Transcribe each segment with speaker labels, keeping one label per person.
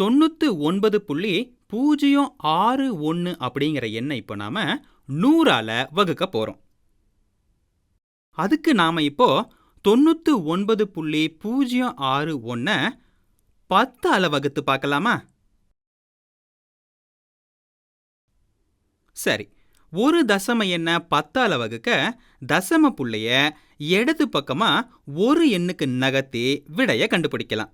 Speaker 1: தொண்ணூற்று ஒன்பது புள்ளி பூஜ்ஜியம் ஆறு ஒன்று அப்படிங்கிற எண்ணை இப்போ நாம் நூறால் வகுக்க போகிறோம் அதுக்கு நாம் இப்போ தொண்ணூற்று ஒன்பது புள்ளி பூஜ்ஜியம் ஆறு ஒன்றை பத்தால் வகுத்து பார்க்கலாமா? சரி ஒரு தசம எண்ணை பத்தால வகுக்க தசம புள்ளைய இடது பக்கமா ஒரு எண்ணுக்கு நகர்த்தி விடைய கண்டுபிடிக்கலாம்.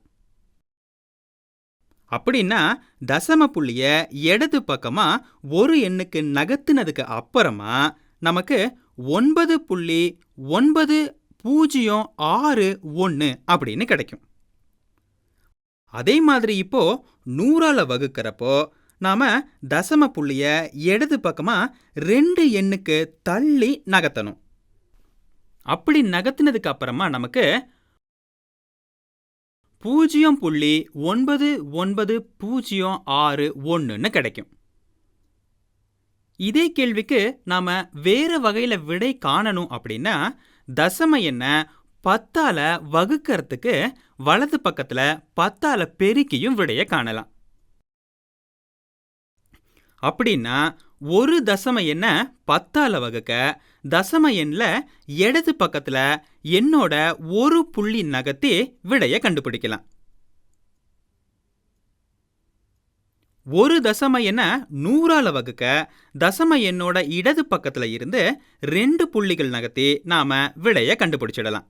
Speaker 1: அப்படின்னா தசம புள்ளிய இடது பக்கமா ஒரு எண்ணுக்கு நகர்த்தினதுக்கு அப்புறமா நமக்கு ஒன்பது புள்ளி ஒன்பது பூஜ்ஜியம் ஆறு ஒன்று அப்படின்னு கிடைக்கும். அதே மாதிரி இப்போ நூறால வகுக்கிறப்போ நாம தசம புள்ளிய இடது பக்கமா ரெண்டு எண்ணுக்கு தள்ளி நகர்த்தணும். அப்படி நகர்த்தினதுக்கு அப்புறமா நமக்கு பூஜ்ஜியம் புள்ளி ஒன்பது ஒன்பது பூஜ்ஜியம் ஆறு ஒன்றுன்னு கிடைக்கும். இதே கேள்விக்கு நாம வேற வகையில விடை காணணும் அப்படின்னா தசம என்ன பத்தால வகுக்கிறதுக்கு வலது பக்கத்துல பத்தால பெருக்கியும் விடைய காணலாம். அப்படின்னா ஒரு தசம எண்ணை பத்தால வகுக்க தசம எண்ணில் இடது பக்கத்தில் என்னோட ஒரு புள்ளி நகர்த்தி விடைய கண்டுபிடிக்கலாம். ஒரு தசம எண்ணை நூறால வகுக்க தசம எண்ணோட இடது பக்கத்தில் இருந்து ரெண்டு புள்ளிகள் நகர்த்தி நாம விடைய கண்டுபிடிச்சிடலாம்.